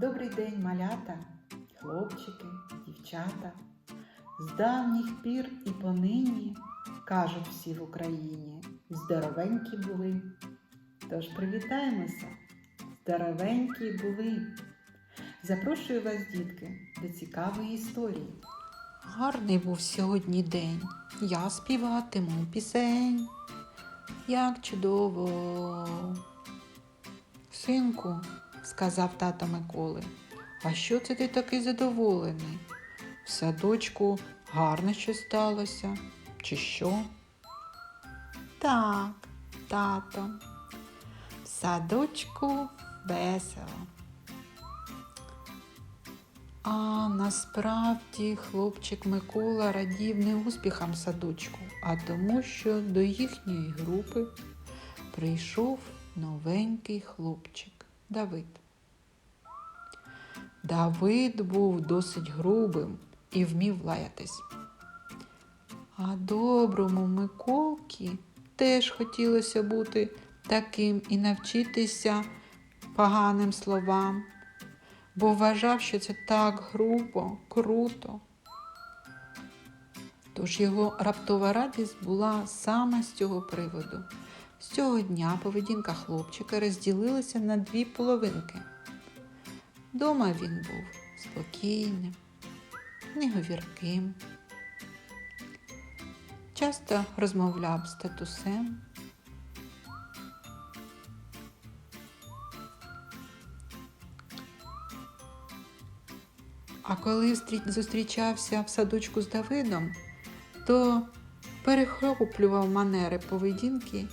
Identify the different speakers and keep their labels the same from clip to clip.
Speaker 1: Добрий день, малята, хлопчики, дівчата. З давніх пір і понині, кажуть всі в Україні, здоровенькі були. Тож привітаємося, здоровенькі були. Запрошую вас, дітки, до цікавої історії.
Speaker 2: Гарний був сьогодні день. Я співатиму пісень. Як чудово. Синку, сказав тато Миколи, а що це ти такий задоволений? В садочку гарно щось сталося, чи що? Так, тато, в садочку весело. А насправді хлопчик Микола радів не успіхам садочку, а тому, що до їхньої групи прийшов новенький хлопчик Давид. Давид був досить грубим і вмів лаятись. А доброму Миколці теж хотілося бути таким і навчитися поганим словам бо вважав, що це так грубо, круто. Тож його раптова радість була саме з цього приводу. З цього дня поведінка хлопчика розділилася на дві половинки. Дома він був спокійним, неговірким, часто розмовляв з татусем. А коли зустрічався в садочку з Давидом, то перехоплював манери поведінки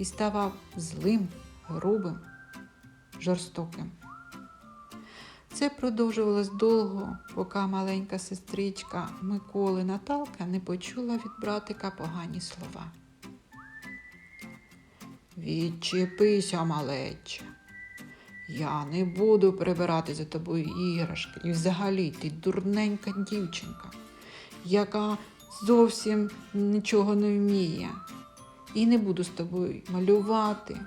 Speaker 2: і ставав злим, грубим, жорстоким. Це продовжувалось довго, поки маленька сестричка Миколи Наталка не почула від братика погані слова. Відчепися, малече. Я не буду прибирати за тобою іграшки. І взагалі ти дурненька дівчинка, яка зовсім нічого не вміє. І не буду з тобою малювати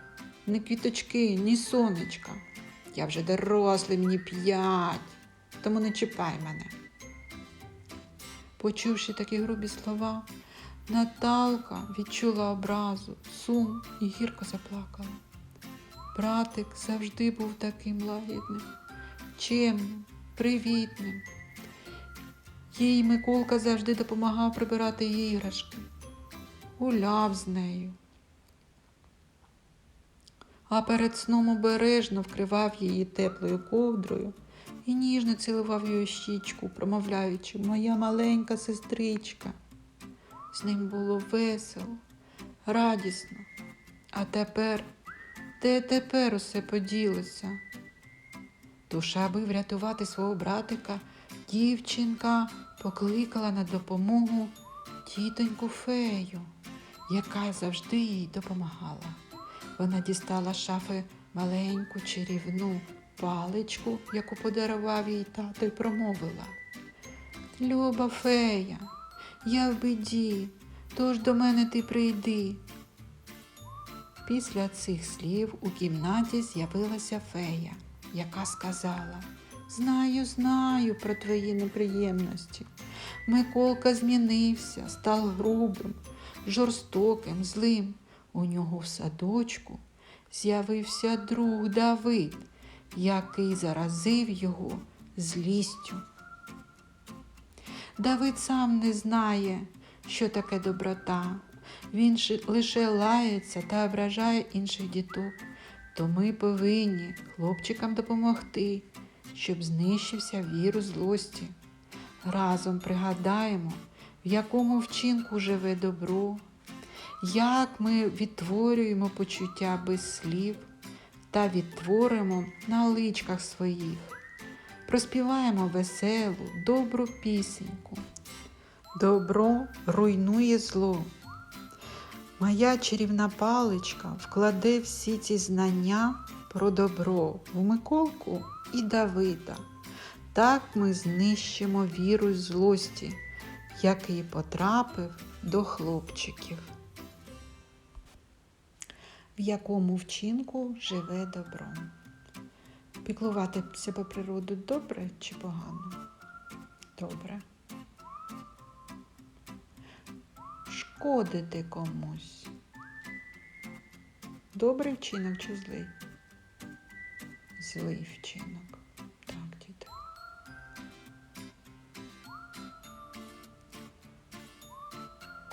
Speaker 2: ні квіточки, ні сонечка. Я вже дорослий, мені п'ять, тому не чіпай мене. Почувши такі грубі слова, Наталка відчула образу, сум і гірко заплакала. Братик завжди був таким лагідним, чемним, привітним. Їй Миколка завжди допомагав прибирати іграшки, гуляв з нею. А перед сном обережно вкривав її теплою ковдрою і ніжно цілував її щічку, промовляючи Моя маленька сестричка. З ним було весело, радісно. А тепер де тепер усе поділося? Тож, аби врятувати свого братика, дівчинка покликала на допомогу тітоньку фею, яка завжди їй допомагала. Вона дістала шафи маленьку чарівну паличку, яку подарував їй тато, і промовила. Люба фея, я в біді, тож до мене ти прийди. Після цих слів у кімнаті з'явилася фея, яка сказала Знаю, знаю про твої неприємності. Миколка змінився, став грубим, жорстоким, злим. У нього в садочку з'явився друг Давид, який заразив його злістю. Давид сам не знає, що таке доброта. Він лише лається та ображає інших діток. То ми повинні хлопчикам допомогти, щоб знищився вірус злості. Разом пригадаємо, в якому вчинку живе добро, як ми відтворюємо почуття без слів та відтворимо на личках своїх. Проспіваємо веселу, добру пісеньку. Добро руйнує зло. Моя чарівна паличка вкладе всі ці знання про добро в Миколку і Давида. Так ми знищимо вірус злості, який потрапив до хлопчиків. В якому вчинку живе добро. Піклуватися про природу добре чи погано? Добре. Шкодити комусь. Добрий вчинок чи злий? Злий вчинок.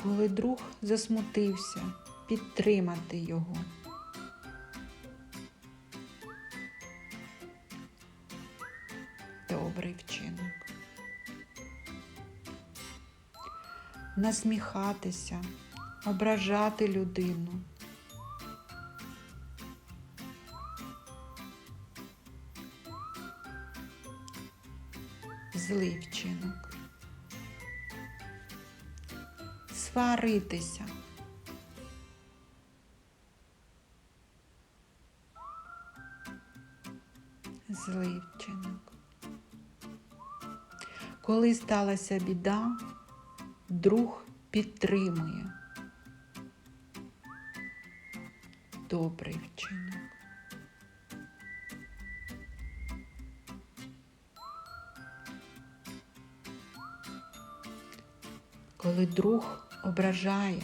Speaker 2: Коли друг засмутився, підтримати його. Добрий вчинок. Насміхатися, ображати людину. Злий вчинок. Сваритися. Злий вчинок. Коли сталася біда, друг підтримує. Добрий вчинок. Коли друг ображає.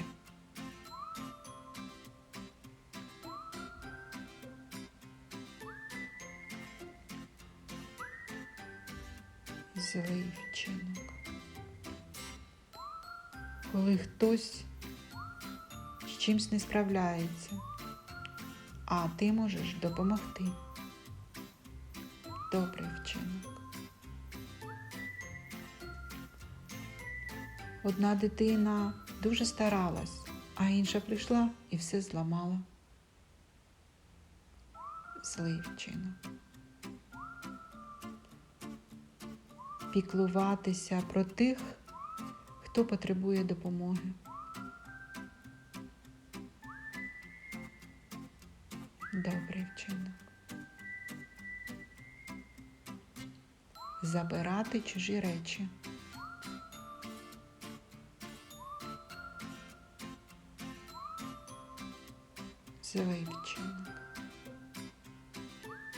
Speaker 2: Злий вчинок. Коли хтось з чимсь не справляється, а ти можеш допомогти. Добрий вчинок. Одна дитина дуже старалась, а інша прийшла і все зламала. Злий вчинок. Піклуватися про тих, хто потребує допомоги. Добрий вчинок. Забирати чужі речі. Злий вчинок.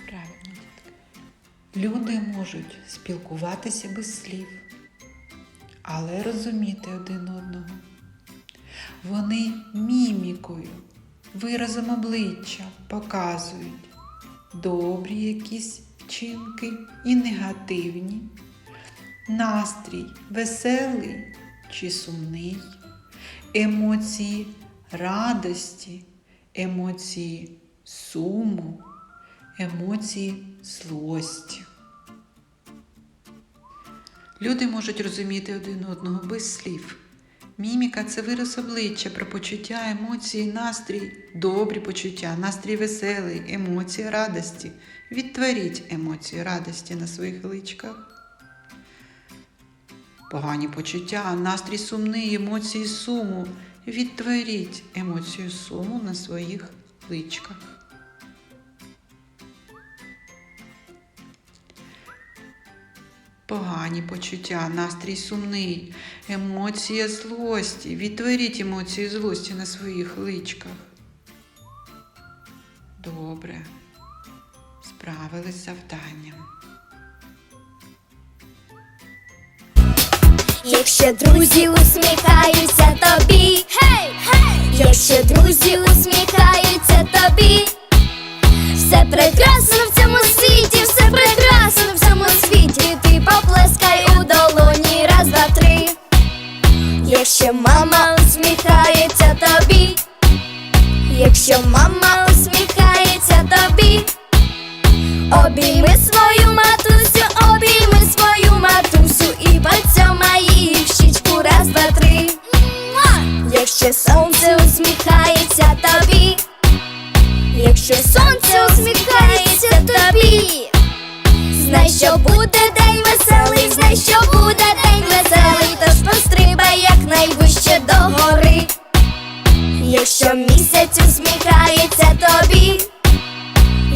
Speaker 2: Правильно, дітки. Люди можуть спілкуватися без слів, але розуміти один одного. Вони мімікою, виразом обличчя показують добрі якісь вчинки і негативні, настрій веселий чи сумний, емоції радості, емоції суму, емоції злості. Люди можуть розуміти один одного без слів. Міміка це вираз обличчя про почуття, емоції, настрій, добрі почуття, настрій веселий, емоції радості. Відтворіть емоції радості на своїх личках. Погані почуття, настрій сумний, емоції суму. Відтворіть емоцію суму на своїх личках. Погані почуття, настрій сумний, емоція злості. Відтворіть емоції злості на своїх личках. Добре. Справились з завданням.
Speaker 3: Якщо друзі усміхаються тобі, гей, гей! Якщо друзі усміхаються тобі, все прекрасно в цьому світі, все прекрасно в цьому світі. Ти поплескай усміхається тобі, якщо сонце усміхається тобі, знай, що буде день веселий, знай, що буде день веселий, тож пострибай якнайвище до гори. Якщо місяць усміхається тобі,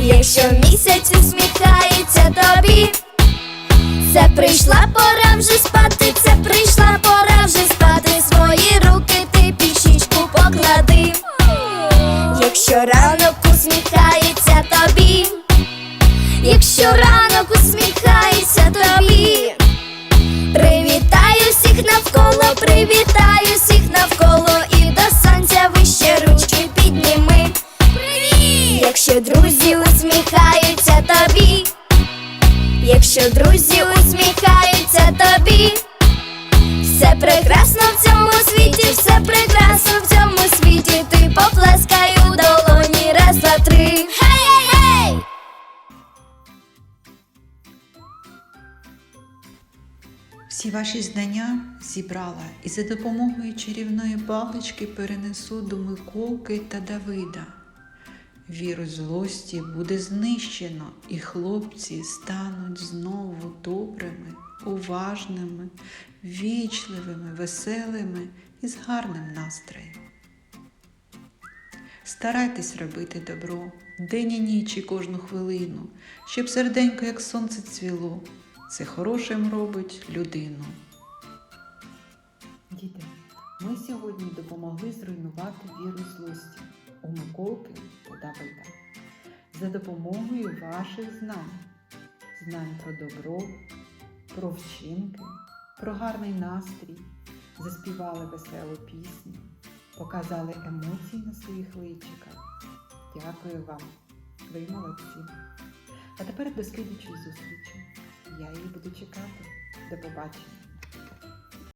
Speaker 3: якщо місяць усміхається тобі, це прийшла пора вже спати, якщо друзі усміхаються тобі. Все прекрасно в цьому світі, все прекрасно в цьому світі. Ти поплескай у долоні, раз, два, три. Гей, гей, гей!
Speaker 2: Всі ваші знання зібрала і за допомогою чарівної палички перенесу до Миколки та Давида. Вірус злості буде знищено, і хлопці стануть знову добрими, уважними, вічливими, веселими і з гарним настроєм. Старайтесь робити добро день і ніч і кожну хвилину, щоб серденько, як сонце цвіло. Це хорошим робить людину.
Speaker 1: Діти, ми сьогодні допомогли зруйнувати вірус злості у Миколки та Давида за допомогою ваших знань, знань про добро, про вчинки, про гарний настрій, заспівали веселу пісню, показали емоції на своїх личиках. Дякую вам, ви молодці. А тепер до слідчої зустрічі. Я її буду чекати. До побачення.